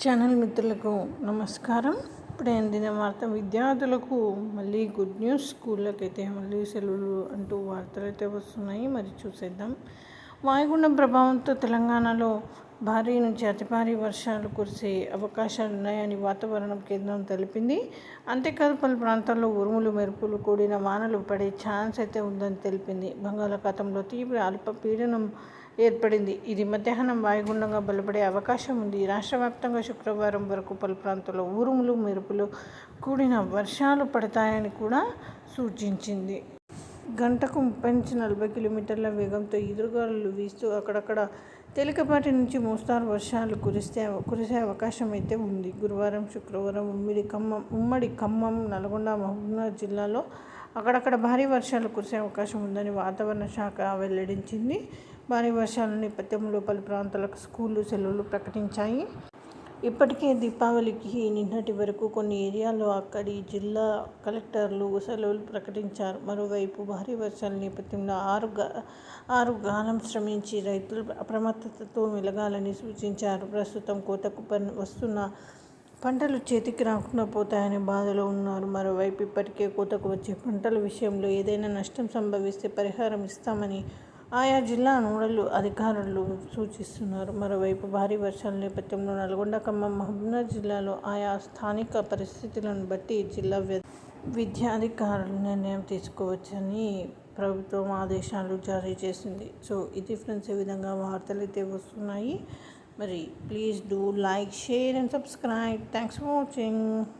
Channel మిత్రులకు నమస్కారం. ఇప్పుడే అందిన వార్త విద్యార్థులకు మళ్ళీ గుడ్ న్యూస్ స్కూళ్ళకైతే మళ్ళీ సెలవులు అంటూ వార్తలు అయితే వస్తున్నాయి. మరి చూసేద్దాం. వాయుగుండం ప్రభావంతో తెలంగాణలో భారీ నుంచి అతి భారీ వర్షాలు కురిసే అవకాశాలు ఉన్నాయని వాతావరణ కేంద్రం తెలిపింది. అంతేకాదు పలు ప్రాంతాల్లో ఉరుములు మెరుపులు కూడిన వానలు పడే ఛాన్స్ అయితే ఉందని తెలిపింది. బంగాళాఖాతంలో తీవ్ర అల్పపీడనం ఏర్పడింది. ఇది మధ్యాహ్నం వాయుగుండంగా బలపడే అవకాశం ఉంది. రాష్ట్ర వ్యాప్తంగా శుక్రవారం వరకు పలు ప్రాంతాల్లో ఉరుములు మెరుపులు కూడిన వర్షాలు పడతాయని కూడా సూచించింది. గంటకు ముప్పై నుంచి నలభై కిలోమీటర్ల వేగంతో ఎదురుగాలులు వీస్తూ అక్కడక్కడ తేలికపాటి నుంచి మోస్తారు వర్షాలు కురిస్తే కురిసే అవకాశం అయితే ఉంది. గురువారం శుక్రవారం ఉమ్మడి ఖమ్మం ఉమ్మడి ఖమ్మం నల్గొండ మహబూబ్నగర్ జిల్లాలో అక్కడక్కడ భారీ వర్షాలు కురిసే అవకాశం ఉందని వాతావరణ శాఖ వెల్లడించింది. భారీ వర్షాల నేపథ్యంలో పలు ప్రాంతాలకు స్కూళ్ళు సెలవులు ప్రకటించాయి. ఇప్పటికే దీపావళికి నిన్నటి వరకు కొన్ని ఏరియాల్లో అక్కడి జిల్లా కలెక్టర్లు సెలవులు ప్రకటించారు. మరోవైపు భారీ వర్షాల నేపథ్యంలో ఆరు ఆరు గాలం శ్రమించి రైతులు అప్రమత్తతతో మెలగాలని సూచించారు. ప్రస్తుతం కోతకు వస్తున్న పంటలు చేతికి రాకుండా పోతాయనే బాధలో ఉన్నారు. మరోవైపు ఇప్పటికే కోతకు వచ్చే పంటల విషయంలో ఏదైనా నష్టం సంభవిస్తే పరిహారం ఇస్తామని ఆయా జిల్లా నోడల్ అధికారులు సూచిస్తున్నారు. మరోవైపు భారీ వర్షాల నేపథ్యంలో నల్గొండ ఖమ్మం మహబూబ్నగర్ జిల్లాలో ఆయా స్థానిక పరిస్థితులను బట్టి జిల్లా విద్యాధికారులు నిర్ణయం తీసుకోవచ్చని ప్రభుత్వం ఆదేశాలు జారీ చేసింది. సో ఇది ఫ్రెండ్స్ ఈ విధంగా వార్తలు అయితే వస్తున్నాయి Marie. Please do like, share and subscribe. Thanks for watching.